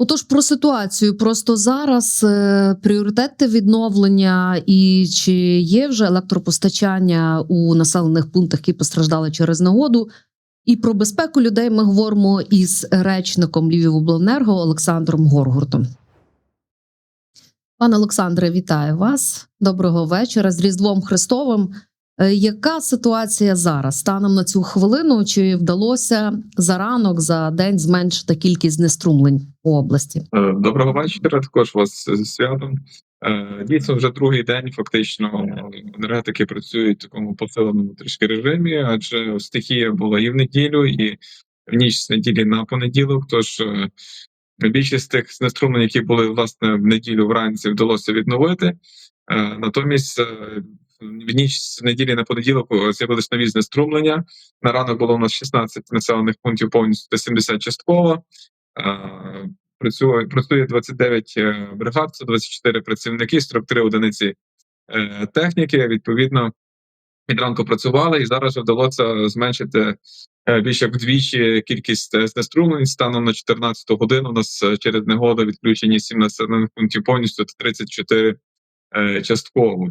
Отож, про ситуацію просто зараз е, пріоритети відновлення і чи є вже електропостачання у населених пунктах, які постраждали через негоду. І про безпеку людей ми говоримо із речником Львівобленерго Олександром Горгуртом. Пане Олександре, вітаю вас. Доброго вечора з Різдвом Христовим. Е, Яка ситуація зараз станом на цю хвилину? Чи вдалося за ранок, за день зменшити кількість знеструмлень по області? Е, Доброго вечора. Також вас зі святом. Е, Дійсно, вже другий день фактично енергетики працюють в такому посиленому трішки режимі, адже стихія була і в неділю, і в ніч з неділі на понеділок. Тож більшість тих знеструмлень, які були власне в неділю вранці, вдалося відновити. Натомість в ніч з неділі на понеділок е, з'явились нові знеструмлення. На ранок було у нас 16 населених пунктів повністю 70 частково. Е, Працює працює 29 е, бригад, це 24 працівники, 43 одиниці техніки. Відповідно, від ранку працювали, і зараз вдалося зменшити більше вдвічі кількість знеструмлень. Станом на 14 годину. У нас через негоду відключені 7 населених пунктів повністю та 34 е, частково.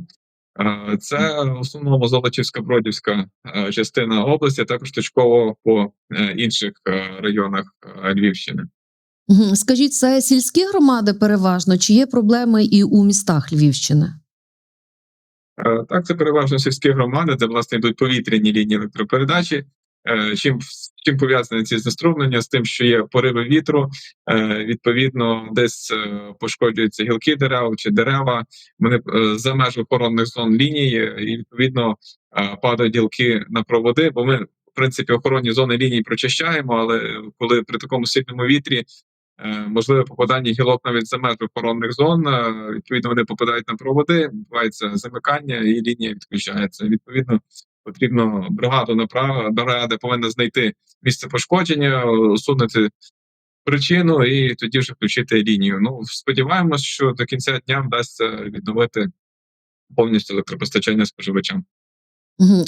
Е, Це в основному Золочівська Бродівська е, частина області, а також точково по е, інших районах Львівщини. Скажіть, це сільські громади переважно, чи є проблеми і у містах Львівщини? Так, це переважно сільські громади, де власне йдуть повітряні лінії електропередачі. Е, Чим чим пов'язані ці знеструмлення? З тим, що є пориви вітру, е, відповідно, десь е, пошкоджуються гілки дерев чи дерева. Вони за межі охоронних зон лінії, і відповідно падають гілки на проводи. Бо ми, в принципі, охоронні зони ліній прочищаємо, але коли при такому сильному вітрі можливе попадання гілок навіть за межі охоронних зон. Відповідно, вони попадають на проводи, відбувається замикання, і лінія відключається. Відповідно, потрібно бригаду направити, бригада повинна знайти місце пошкодження, усунути причину і тоді вже включити лінію. Ну сподіваємось, що до кінця дня вдасться відновити повністю електропостачання споживачам.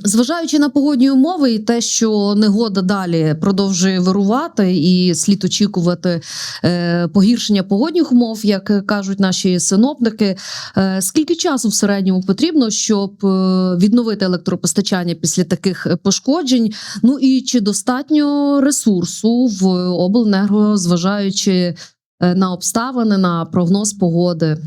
Зважаючи на погодні умови і те, що негода далі продовжує вирувати, і слід очікувати е, погіршення погодних умов, як кажуть наші синоптики. Е, скільки часу в середньому потрібно, щоб е, відновити електропостачання після таких пошкоджень? Ну і чи достатньо ресурсу в обленерго, зважаючи на обставини, на прогноз погоди?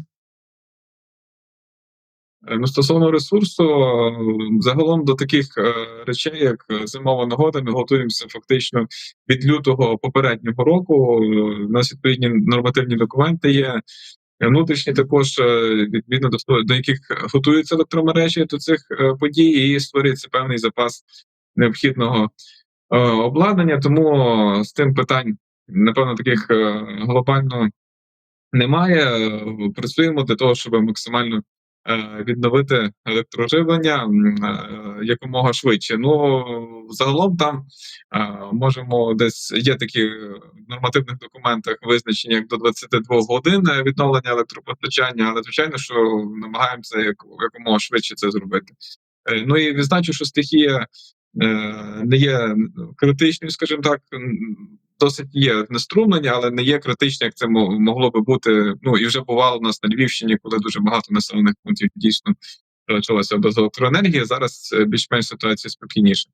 Е, Ну, стосовно ресурсу, е, загалом до таких е, речей, як зимова нагода, ми готуємося фактично від лютого попереднього року. У нас відповідні нормативні документи є. Внутрішні також відповідно до до яких готуються електромережі до цих подій, і створюється певний запас необхідного обладнання. Тому з тим питань, напевно, таких глобально немає. Працюємо для того, щоб максимально відновити електроживлення е, якомога швидше. Ну загалом там е, можемо десь є такі в нормативних документах визначені як до 22 годин е, відновлення електропостачання, але звичайно, що намагаємося як, якомога швидше це зробити. Е, Ну і відзначу, що стихія е, не є критичною, скажімо так. Досить є неструмлення, але не є критичне, як це мо- могло би бути. Ну і вже бувало в нас на Львівщині, коли дуже багато населених пунктів дійсно залишилося без електроенергії. Зараз е, більш-менш ситуація спокійніша.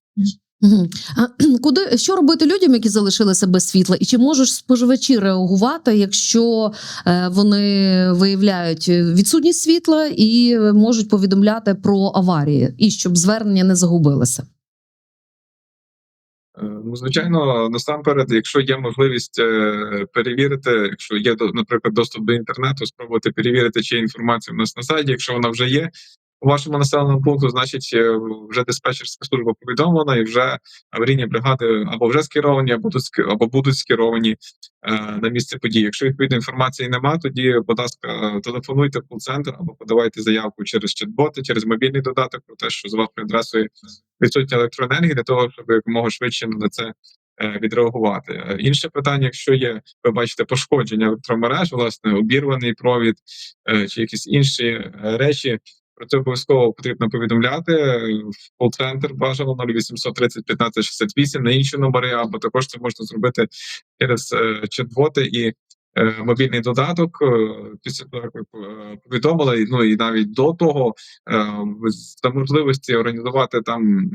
А куди що робити людям, які залишилися без світла, і чи можуть споживачі реагувати, якщо е, вони виявляють відсутність світла і е, можуть повідомляти про аварії, і щоб звернення не загубилося? Е, Ну, звичайно, насамперед, якщо є можливість е, перевірити, якщо є наприклад, доступ до інтернету, спробувати перевірити, чи є інформація у нас на сайті. Якщо вона вже є у вашому населеному пункту, значить е, вже диспетчерська служба повідомлена, і вже аварійні бригади або вже скеровані, або будуть або будуть скеровані е, на місце події. Якщо відповідної інформації немає, тоді, будь ласка, телефонуйте в кол-центр або подавайте заявку через чат-боти, через мобільний додаток про те, що з вашою адресою відсутня електроенергія для того, щоб якомога швидше на це е, відреагувати. Е, Інше питання, якщо є, ви бачите пошкодження електромереж, власне, обірваний провід е, чи якісь інші е, речі. Про це обов'язково потрібно повідомляти в кол-центр бажано 0800 30 15 68 на інші номери, або також це можна зробити через е, чат-боти і е, мобільний додаток. е, Після того, як ви е, повідомили, ну і навіть до того е, за можливості організувати там.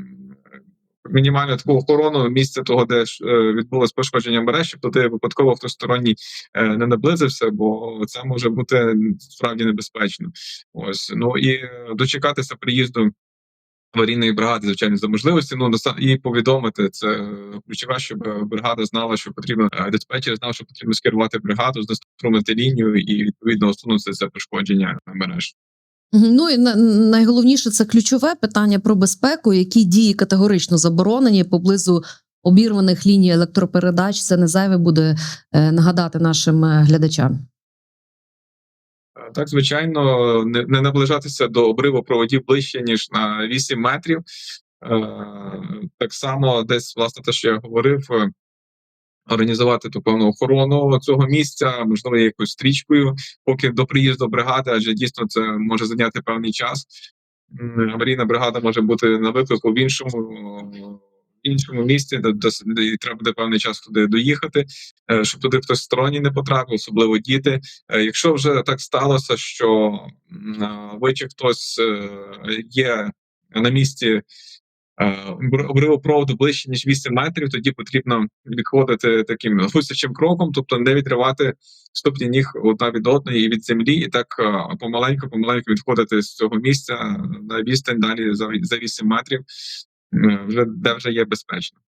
Мінімальну таку охорону місця того, де ж, е, відбулось пошкодження мереж, щоб туди випадково хтось сторонній е, не наблизився, бо це може бути справді небезпечно. Ось ну і е, дочекатися приїзду аварійної бригади, звичайно, за можливості. Ну і повідомити це ключове, щоб бригада знала, що потрібно диспетчер знав, що потрібно скерувати бригаду, заструмити лінію і відповідно усунути це пошкодження мереж. Ну і найголовніше це ключове питання про безпеку, які дії категорично заборонені поблизу обірваних ліній електропередач. Це не зайве буде е, нагадати нашим е, глядачам. Е, Так, звичайно, не, наближатися до обриву проводів ближче ніж на 8 метрів. Так само, десь власне те, що я говорив. Організувати ту певну охорону цього місця, можливо, якоюсь стрічкою, поки до приїзду бригади, адже дійсно це може зайняти певний час. Аварійна бригада може бути на виклику в іншому, іншому місці, де, де, і треба буде певний час туди доїхати, е, щоб туди хтось сторонній не потрапив, особливо діти. Е, Якщо вже так сталося, що ви чи хтось е, є на місці обриву проводу ближче ніж 8 метрів, тоді потрібно відходити таким гусячим кроком, тобто не відривати ступні ніг одна від одної від землі, і так е, помаленьку, помаленьку відходити з цього місця на відстань далі за, ві- 8 метрів, е, вже де вже є безпечно.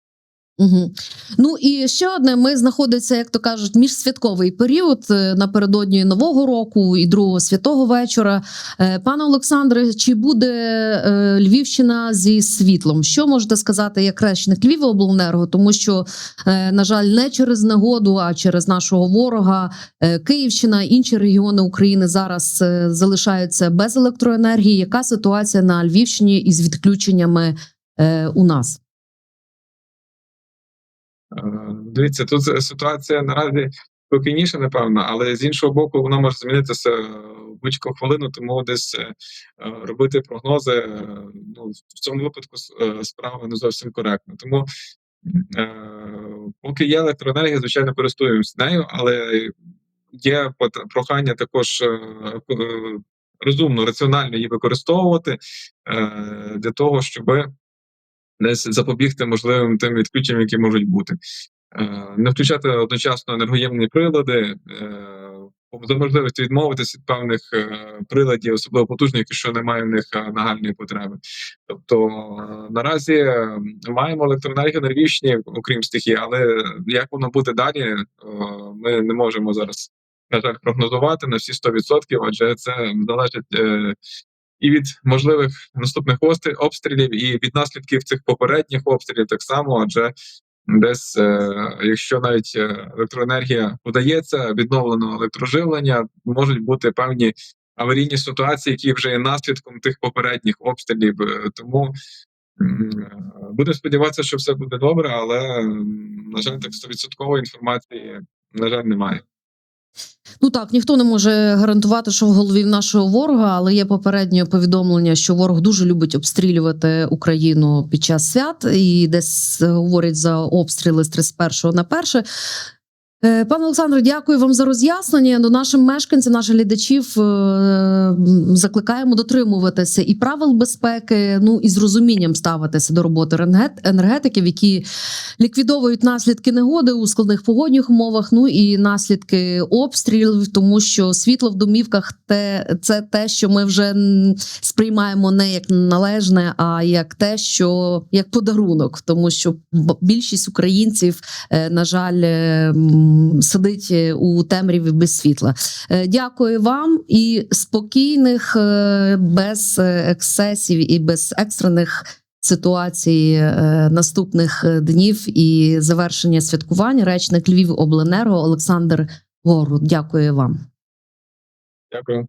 Угу. Ну і ще одне: ми знаходиться, як то кажуть, міжсвятковий період е, напередодні нового року і другого святого вечора. Е, Пане Олександре, чи буде е, Львівщина зі світлом? Що можете сказати як речник Львівобленерго? Тому що, на жаль, не через негоду, а через нашого ворога Київщина, інші регіони України зараз залишаються без електроенергії. Яка ситуація на Львівщині із відключеннями у нас? Е, Дивіться, тут ситуація наразі спокійніша, напевно, але з іншого боку, вона може змінитися в будь-яку хвилину, тому десь е, е, робити прогнози ну, в цьому випадку справа не зовсім коректна. Тому поки є електроенергія, звичайно, користуємось нею, але є прохання також розумно, раціонально її використовувати для того, щоби десь запобігти можливим тим відключенням, які можуть бути. Е, Не включати одночасно енергоємні прилади, е, за можливості відмовитися від певних е, приладів, особливо потужних, якщо немає в них нагальної потреби. Тобто наразі маємо електроенергію Львівщині, окрім стихії, але як воно буде далі, ми не можемо зараз на жаль прогнозувати на всі 100%, адже це залежить і від можливих наступних обстрілів, і від наслідків цих попередніх обстрілів так само, адже десь, е, якщо навіть е, електроенергія подається, відновлено електроживлення, можуть бути певні аварійні ситуації, які вже є наслідком тих попередніх обстрілів. Е, Тому будемо сподіватися, що все буде добре, але на жаль, так 100% інформації на жаль немає. Ну так, ніхто не може гарантувати, що в голові нашого ворога, але є попереднє повідомлення, що ворог дуже любить обстрілювати Україну під час свят, і десь говорять за обстріли з 31 на 1. Е, Пане Олександре, дякую вам за роз'яснення. До нашим мешканців, наших глядачів е, закликаємо дотримуватися і правил безпеки, ну і з розумінням ставитися до роботи енергет- енергетиків, які ліквідовують наслідки негоди у складних погодних умовах. Ну і наслідки обстрілів, тому що світло в домівках те це те, що ми вже сприймаємо не як належне, а як те, що як подарунок, тому що більшість українців, е, на жаль, сидить е, у темряві без світла. Е, Дякую вам і спокійних, е, без ексесів і без екстрених ситуацій наступних днів і завершення святкування. Речник Львів Обленерго Олександр Гору. Дякую вам. Дякую.